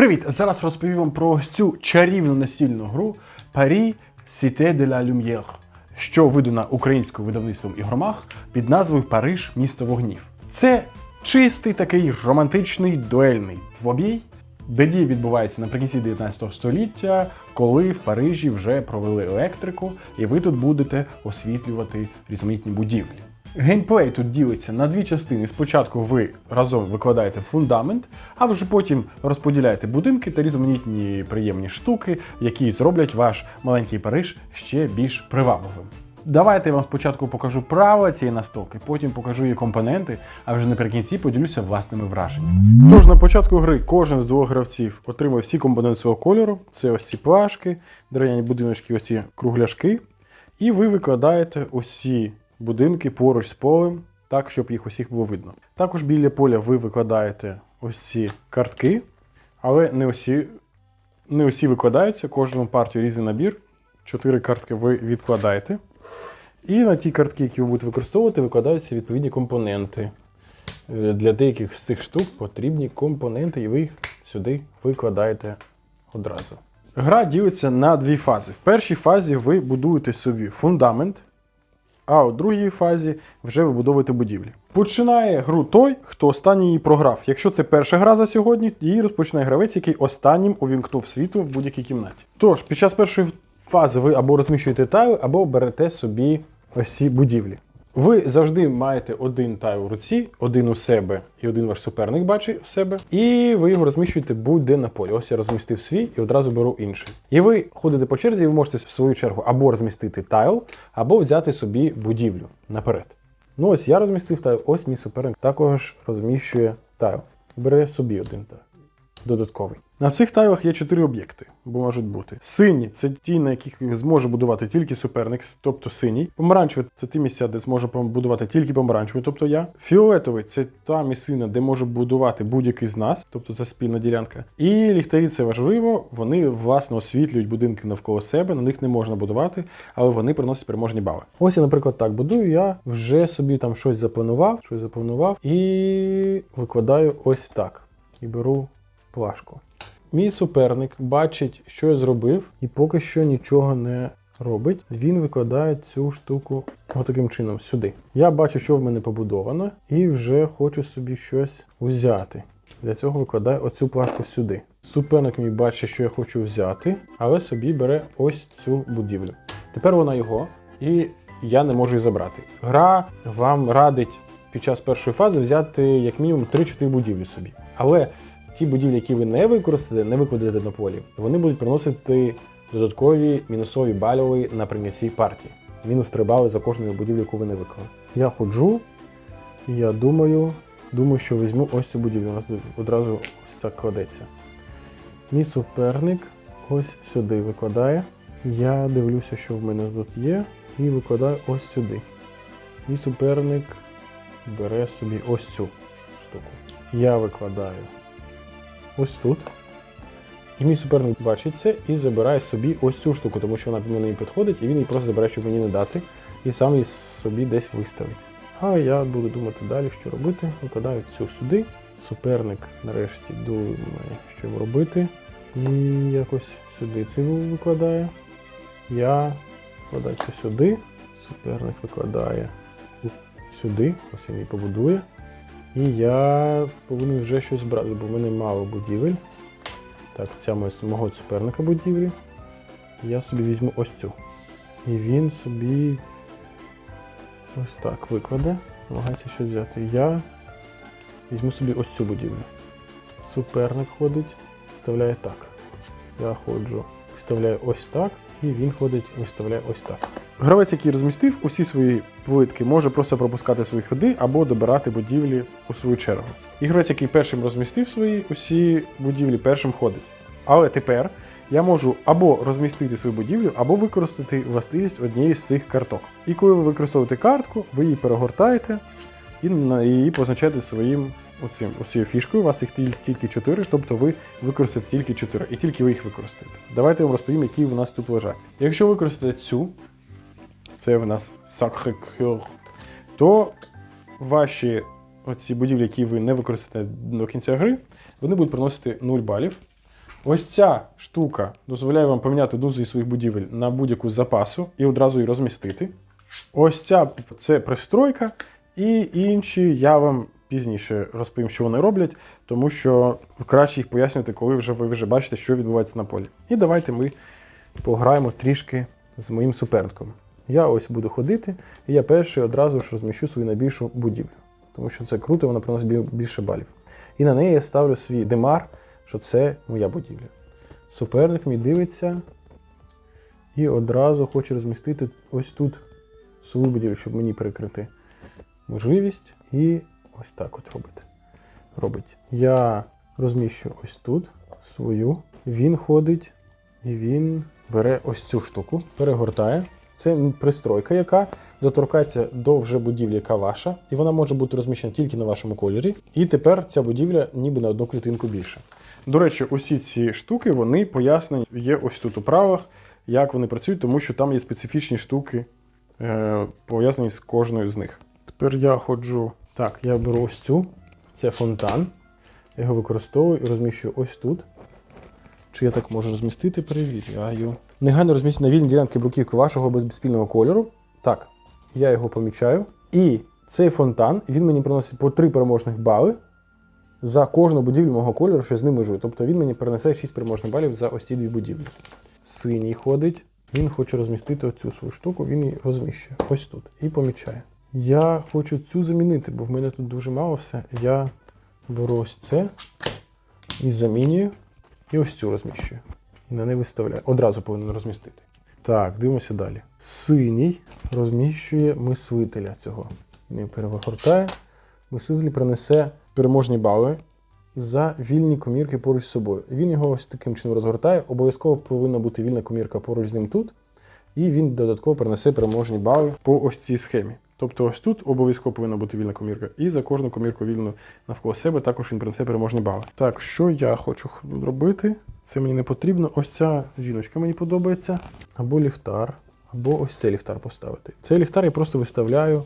Привіт! Зараз розповім вам про цю чарівну настільну гру Paris Cité de la Lumière, що видана українською видавництвом ігромах під назвою Париж місто вогнів. Це чистий такий романтичний дуельний двобій, де дія відбувається наприкінці 19 століття, коли в Парижі вже провели електрику, і ви тут будете освітлювати різноманітні будівлі. Геймплей тут ділиться на дві частини. Спочатку ви разом викладаєте фундамент, а вже потім розподіляєте будинки та різноманітні приємні штуки, які зроблять ваш маленький Париж ще більш привабливим. Давайте я вам спочатку покажу правила цієї настолки, потім покажу її компоненти, а вже наприкінці поділюся власними враженнями. Тож на початку гри кожен з двох гравців отримує всі компоненти свого кольору. Це ось ці плашки, дерев'яні будиночки, ось ці кругляшки. І ви викладаєте усі будинки поруч з полем, так, щоб їх усіх було видно. Також біля поля ви викладаєте ось ці картки, але не усі, не усі викладаються, кожну партію різний набір. Чотири картки ви відкладаєте. І на ті картки, які ви будете використовувати, викладаються відповідні компоненти. Е, Для деяких з цих штук потрібні компоненти, і ви їх сюди викладаєте одразу. Гра ділиться на дві фази. В першій фазі ви будуєте собі фундамент, а у другій фазі вже вибудовуєте будівлі. Починає гру той, хто останній її програв. Якщо це перша гра за сьогодні, її розпочинає гравець, який останнім увімкнув світло в будь-якій кімнаті. Тож, під час першої фази ви або розміщуєте тайли, або берете собі ось ці будівлі. Ви завжди маєте один тайл у руці, один у себе і один ваш суперник бачить в себе, і ви його розміщуєте будь-де на полі. Ось я розмістив свій і одразу беру інший. І ви ходите по черзі, і ви можете в свою чергу або розмістити тайл, або взяти собі будівлю наперед. Ну ось я розмістив тайл, ось мій суперник також розміщує тайл. Бере собі один тайл. Додатковий. На цих тайлах є чотири об'єкти, бо можуть бути. Сині це ті, на яких зможе будувати тільки суперник, тобто синій. Помаранчевий це ті місця, де зможе будувати тільки помаранчевий, тобто я. Фіолетовий це та місцина, де може будувати будь-який з нас, тобто це спільна ділянка. І ліхтарі це важливо. Вони власне освітлюють будинки навколо себе, на них не можна будувати, але вони приносять переможні бали. Ось я, наприклад, так будую. Я вже собі там щось запланував, щось запланував і викладаю ось так. І беру плашку. Мій суперник бачить, що я зробив, і поки що нічого не робить. Він викладає цю штуку отаким чином сюди. Я бачу, що в мене побудовано, і вже хочу собі щось взяти. Для цього викладаю оцю плашку сюди. Суперник мій бачить, що я хочу взяти, але собі бере ось цю будівлю. Тепер вона його, і я не можу її забрати. Гра вам радить під час першої фази взяти як мінімум 3-4 будівлі собі. Але ті будівлі, які ви не використаєте, не викладете на полі, вони будуть приносити додаткові мінусові бальові наприкінці партії. Мінус 3 бали за кожну будівлю, яку ви не виконали. Я ходжу, і я думаю, думаю, що візьму ось цю будівлю. У нас одразу ось так кладеться. Мій суперник ось сюди викладає. Я дивлюся, що в мене тут є, і викладаю ось сюди. Мій суперник бере собі ось цю штуку. Я викладаю ось тут. І мій суперник бачить це і забирає собі ось цю штуку, тому що вона до мене підходить, і він її просто забирає, щоб мені не дати, і сам її собі десь виставить. А я буду думати далі, що робити. Викладаю цю сюди. Суперник нарешті думає, що йому робити. І якось сюди цю викладає. Я викладаю це сюди. Суперник викладає сюди, ось він її побудує. І я повинен вже щось брати, бо в мене мало будівель. Так, ця моя мого суперника будівлі. Я собі візьму ось цю. І він собі ось так викладе, намагається щось взяти. Я візьму собі ось цю будівлю. Суперник ходить, вставляє так. Я ходжу, вставляю ось так, і він ходить, виставляє ось так. Гравець, який розмістив усі свої плитки, може просто пропускати свої ходи або добирати будівлі у свою чергу. І гравець, який першим розмістив свої усі будівлі, першим ходить. Але тепер я можу або розмістити свою будівлю, або використати властивість однієї з цих карток. І коли ви використовуєте картку, ви її перегортаєте і на її позначаєте своїм оцим оцією фішкою. У вас їх тільки 4, тобто ви використаєте тільки 4, і тільки ви їх використаєте. Давайте я вам розповім, які в нас тут лежать. Якщо ви використаєте цю, це в нас Sacré-Cœur, то ваші оці будівлі, які ви не використаєте до кінця гри, вони будуть приносити 0 балів. Ось ця штука дозволяє вам поміняти одну зі своїх будівель на будь-яку запасу і одразу її розмістити. Ось ця це пристройка, і інші я вам пізніше розповім, що вони роблять, тому що краще їх пояснювати, коли вже ви вже бачите, що відбувається на полі. І давайте ми пограємо трішки з моїм суперником. Я ось буду ходити, і я перший одразу ж розміщу свою найбільшу будівлю. Тому що це круто, вона приносить більше балів. І на неї я ставлю свій демар, що це моя будівля. Суперник мій дивиться і одразу хоче розмістити ось тут свою будівлю, щоб мені перекрити можливість. І ось так от робити. Робить. Я розміщу ось тут свою. Він ходить і він бере ось цю штуку, перегортає. Це пристройка, яка доторкається до вже будівлі, яка ваша, і вона може бути розміщена тільки на вашому кольорі. І тепер ця будівля ніби на одну клітинку більше. До речі, усі ці штуки вони пояснені є ось тут у правах, як вони працюють, тому що там є специфічні штуки, е, пов'язані з кожною з них. Тепер я ходжу. Так, я беру ось цю. Це фонтан. Я його використовую і розміщую ось тут. Чи я так можу розмістити? Перевіряю. Негайно розмістити на вільні ділянки бруківки вашого безспільного кольору. Так, я його помічаю. І цей фонтан він мені приносить по 3 переможних бали за кожну будівлю мого кольору, що з ним межує. Тобто він мені принесе 6 переможних балів за ось ці дві будівлі. Синій ходить. Він хоче розмістити оцю свою штуку, він її розміщує ось тут і помічає. Я хочу цю замінити, бо в мене тут дуже мало все. Я беру ось це і замінюю, і ось цю розміщую. І на неї виставляю. Одразу повинен розмістити. Так, дивимося далі. Синій розміщує мислителя цього. Він перегортає. Мислитель принесе переможні бали за вільні комірки поруч з собою. Він його ось таким чином розгортає. Обов'язково повинна бути вільна комірка поруч з ним тут. І він додатково принесе переможні бали по ось цій схемі. Тобто ось тут обов'язково повинна бути вільна комірка. І за кожну комірку вільну навколо себе також він принесе переможні бали. Так, що я хочу зробити? Це мені не потрібно. Ось ця жіночка мені подобається. Або ліхтар, або ось цей ліхтар поставити. Цей ліхтар я просто виставляю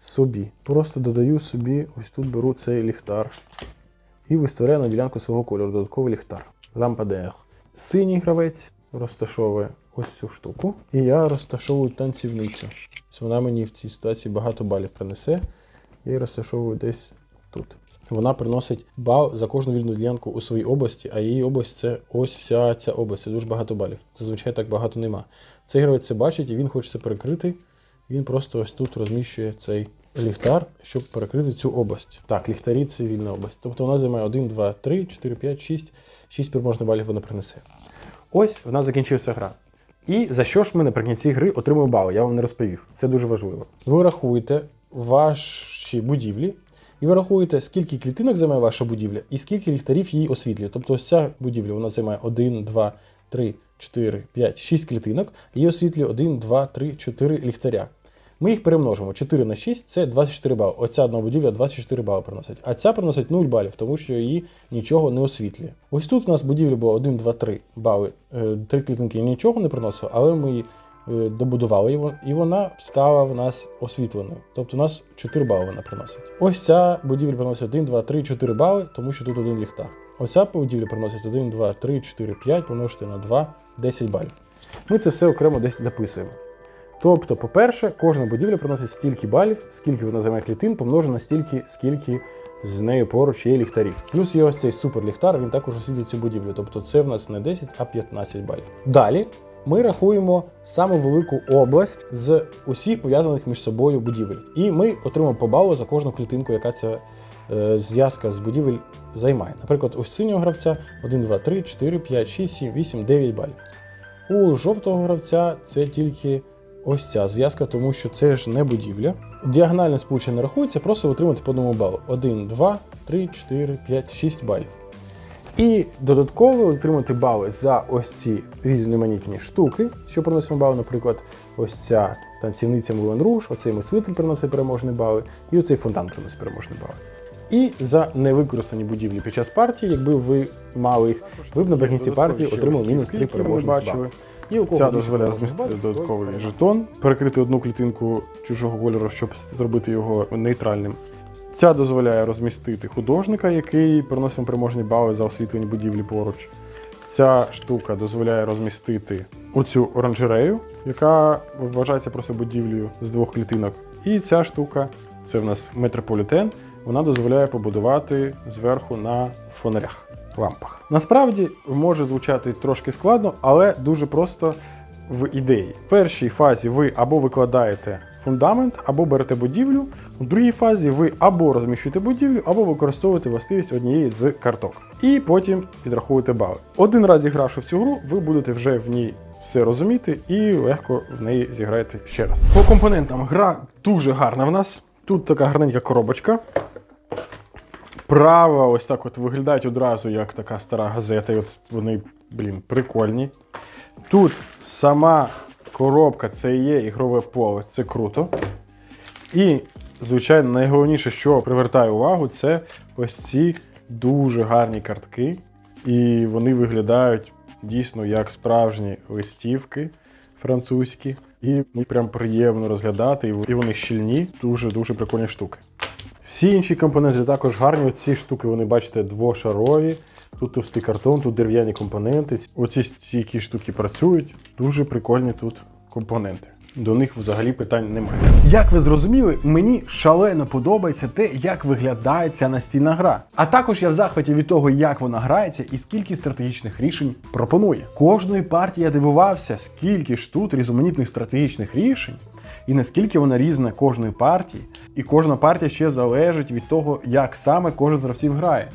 собі. Просто додаю собі, ось тут беру цей ліхтар і виставляю на ділянку свого кольору додатковий ліхтар. Лампа DR. Синій гравець розташовує ось цю штуку. І я розташовую танцівницю. Вона мені в цій ситуації багато балів принесе. Я її розташовую десь тут. Вона приносить бал за кожну вільну ділянку у своїй області, а її область це ось вся ця область. Це дуже багато балів. Зазвичай так багато нема. Цей гравець це бачить і він хоче це перекрити. Він просто ось тут розміщує цей ліхтар, щоб перекрити цю область. Так, ліхтарі це вільна область. Тобто вона займає 1, 2, 3, 4, 5, 6, 6 переможних балів вона принесе. Ось в нас закінчилася гра. І за що ж ми наприкінці гри отримуємо бали? Я вам не розповів. Це дуже важливо. Ви рахуєте ваші будівлі, і ви рахуєте, скільки клітинок займає ваша будівля, і скільки ліхтарів її освітлює. Тобто ось ця будівля вона займає 1, 2, 3, 4, 5, 6 клітинок, її освітлює 1, 2, 3, 4 ліхтаря. Ми їх перемножимо. 4 на 6 це 24 бали. Оця одна будівля 24 бали приносить. А ця приносить 0 балів, тому що її нічого не освітлює. Ось тут у нас будівля була 1, 2, 3 бали. Е, Три клітинки нічого не приносила, але ми її е, добудували, вон- і вона стала в нас освітленою. Тобто у нас 4 бали вона приносить. Ось ця будівля приносить 1, 2, 3, 4 бали, тому що тут один ліхтар. Оця будівля приносить 1, 2, 3, 4, 5, помножити на 2, 10 балів. Ми це все окремо десь записуємо. Тобто, по-перше, кожна будівля приносить стільки балів, скільки вона займає клітин, помножено стільки, скільки з нею поруч є ліхтарів. Плюс є ось цей суперліхтар, він також освітлює цю будівлю. Тобто це в нас не 10, а 15 балів. Далі ми рахуємо саму велику область з усіх пов'язаних між собою будівель. І ми отримаємо по балу за кожну клітинку, яка ця е, зв'язка з будівель займає. Наприклад, у синього гравця 1, 2, 3, 4, 5, 6, 7, 8, 9 балів. У жовтого гравця це тільки ось ця зв'язка, тому що це ж не будівля. Діагональне сполучення не рахується, просто отримати по одному балу. 1, 2, 3, 4, 5, 6 балів. І додатково отримати бали за ось ці різноманітні штуки, що приносимо бали, наприклад, ось ця танцівниця Мулен Руш, оцей мислитель приносить переможні бали, і оцей фонтан приносить переможні бали. І за невикористані будівлі під час партії, якби ви мали їх, ви б наприкінці партії отримали мінус 3 переможні бали. І у кого Ця дозволяє розмістити додатковий жетон, перекрити одну клітинку чужого кольору, щоб зробити його нейтральним. Ця дозволяє розмістити художника, який приносить переможні бали за освітлені будівлі поруч. Ця штука дозволяє розмістити оцю оранжерею, яка вважається просто будівлею з двох клітинок. І ця штука, це в нас метрополітен, вона дозволяє побудувати зверху на фонарях, лампах. Насправді може звучати трошки складно, але дуже просто в ідеї. В першій фазі ви або викладаєте фундамент, або берете будівлю. У другій фазі ви або розміщуєте будівлю, або використовуєте властивість однієї з карток. І потім підраховуєте бали. Один раз зігравши в цю гру, ви будете вже в ній все розуміти і легко в неї зіграєте ще раз. По компонентам гра дуже гарна в нас. Тут така гарненька коробочка. Права ось так от виглядають одразу як така стара газета. І от вони, блін, прикольні. Тут сама коробка це і є ігрове поле, це круто. І, звичайно, найголовніше, що привертає увагу, це ось ці дуже гарні картки. І вони виглядають дійсно як справжні листівки французькі. І прям приємно розглядати, і вони щільні, дуже-дуже прикольні штуки. Всі інші компоненти також гарні. Ці штуки, вони бачите, двошарові. Тут товстий картон, тут дерев'яні компоненти. Оці стійкі штуки працюють. Дуже прикольні тут компоненти. До них взагалі питань немає. Як ви зрозуміли, мені шалено подобається те, як виглядає ця настільна гра. А також я в захваті від того, як вона грається і скільки стратегічних рішень пропонує. Кожної партії я дивувався, скільки ж тут різноманітних стратегічних рішень, і наскільки вона різна кожної партії. І кожна партія ще залежить від того, як саме кожен з гравців грає.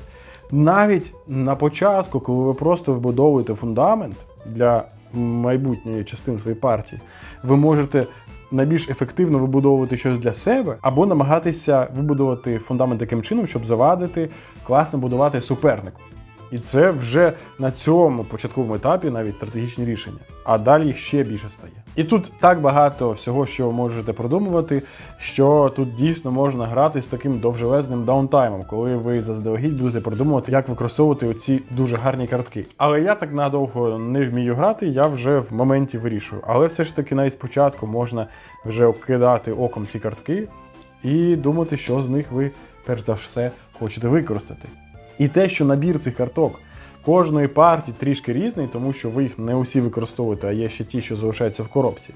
Навіть на початку, коли ви просто вибудовуєте фундамент для майбутньої частини своєї партії, ви можете найбільш ефективно вибудовувати щось для себе, або намагатися вибудувати фундамент таким чином, щоб завадити класно будувати супернику. І це вже на цьому початковому етапі навіть стратегічні рішення. А далі їх ще більше стає. І тут так багато всього, що можете продумувати, що тут дійсно можна грати з таким довжелезним даунтаймом, коли ви заздалегідь будете продумувати, як використовувати оці дуже гарні картки. Але я так надовго не вмію грати, я вже в моменті вирішую. Але все ж таки навіть спочатку можна вже окидати оком ці картки і думати, що з них ви перш за все хочете використати. І те, що набір цих карток кожної партії трішки різний, тому що ви їх не усі використовуєте, а є ще ті, що залишаються в коробці.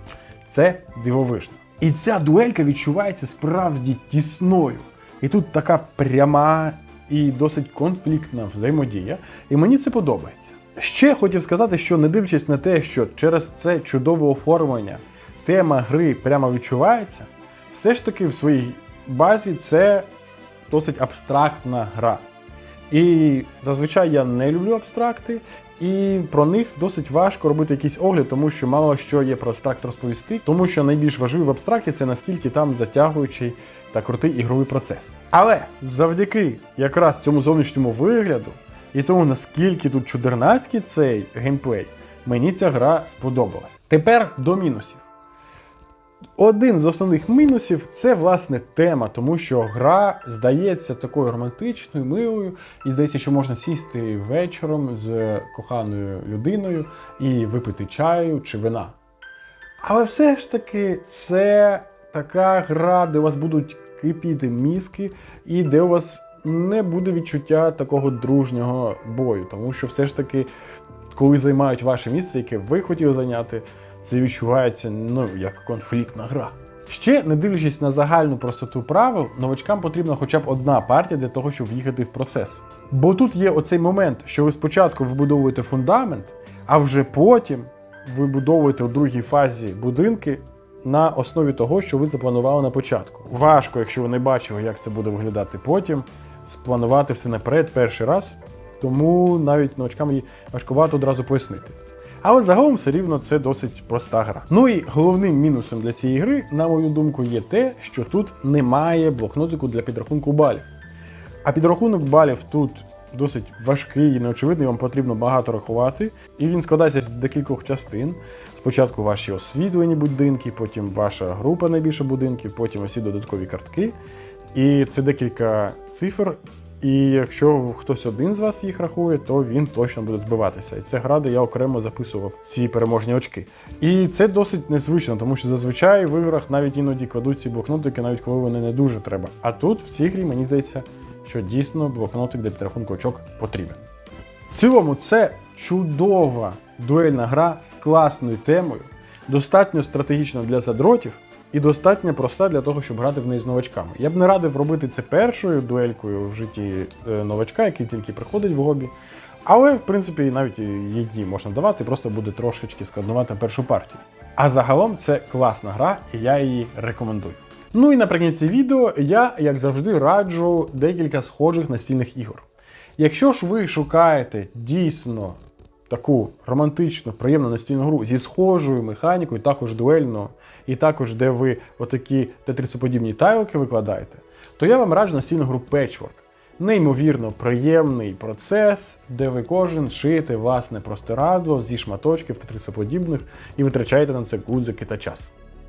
Це дивовижно. І ця дуелька відчувається справді тісною. І тут така пряма і досить конфліктна взаємодія, і мені це подобається. Ще хотів сказати, що не дивлячись на те, що через це чудове оформлення тема гри прямо відчувається, все ж таки в своїй базі це досить абстрактна гра. І зазвичай я не люблю абстракти, і про них досить важко робити якийсь огляд, тому що мало що є про абстракт розповісти, тому що найбільш важливо в абстракті це наскільки там затягуючий та крутий ігровий процес. Але завдяки якраз цьому зовнішньому вигляду і тому наскільки тут чудернацький цей геймплей, мені ця гра сподобалась. Тепер до мінусів. Один з основних мінусів це власне тема, тому що гра здається такою романтичною, милою, і здається, що можна сісти вечором з коханою людиною і випити чаю чи вина. Але все ж таки це така гра, де у вас будуть кипіти мізки, і де у вас не буде відчуття такого дружнього бою, тому що все ж таки, коли займають ваше місце, яке ви хотіли зайняти, це відчувається ну, як конфліктна гра. Ще, не дивлячись на загальну простоту правил, новачкам потрібна хоча б одна партія для того, щоб в'їхати в процес. Бо тут є оцей момент, що ви спочатку вибудовуєте фундамент, а вже потім вибудовуєте у другій фазі будинки на основі того, що ви запланували на початку. Важко, якщо ви не бачили, як це буде виглядати потім, спланувати все наперед перший раз, тому навіть новачкам важкувато одразу пояснити. Але загалом все рівно це досить проста гра. Ну і головним мінусом для цієї гри, на мою думку, є те, що тут немає блокнотику для підрахунку балів. А підрахунок балів тут досить важкий і неочевидний, вам потрібно багато рахувати. І він складається з декількох частин. Спочатку ваші освітлені будинки, потім ваша група найбільше будинків, потім усі додаткові картки. І це декілька цифр. І якщо хтось один з вас їх рахує, то він точно буде збиватися. І це гра, де я окремо записував ці переможні очки. І це досить незвично, тому що зазвичай в іграх навіть іноді кладуть ці блокнотики, навіть коли вони не дуже треба. А тут в цій грі мені здається, що дійсно блокнотик для підрахунку очок потрібен. В цілому, це чудова дуельна гра з класною темою, достатньо стратегічна для задротів і достатньо проста для того, щоб грати в неї з новачками. Я б не радив робити це першою дуелькою в житті е, новачка, який тільки приходить в гобі. Але, в принципі, навіть її можна давати, просто буде трошечки складнувати першу партію. А загалом це класна гра, і я її рекомендую. Ну і наприкінці відео я, як завжди, раджу декілька схожих настільних ігор. Якщо ж ви шукаєте дійсно таку романтичну, приємну настільну гру зі схожою механікою, також дуельну, і також де ви отакі тетрисоподібні тайлики викладаєте, то я вам раджу настільну гру Patchwork. Неймовірно приємний процес, де ви кожен шиєте власне простирадло зі шматочків тетрисоподібних і витрачаєте на це гудзики та час.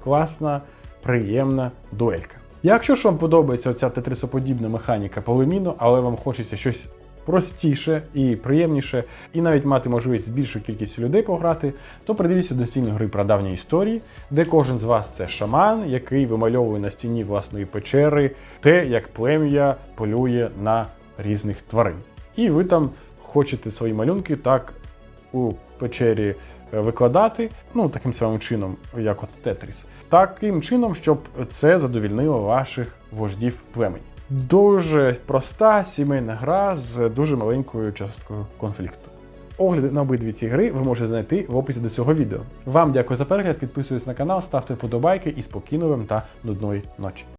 Класна, приємна дуелька. Якщо ж вам подобається оця тетрисоподібна механіка по леміну, але вам хочеться щось простіше і приємніше, і навіть мати можливість з більшою кількістю людей пограти, то придивіться до стільної гри прадавні історії, де кожен з вас це шаман, який вимальовує на стіні власної печери те, як плем'я полює на різних тварин. І ви там хочете свої малюнки так у печері е, викладати, ну таким самим чином, як от Тетріс. Таким чином, щоб це задовільнило ваших вождів племені. Дуже проста сімейна гра з дуже маленькою часткою конфлікту. Огляди на обидві ці гри ви можете знайти в описі до цього відео. Вам дякую за перегляд, підписуйтесь на канал, ставте вподобайки і спокійної вам та нудної ночі.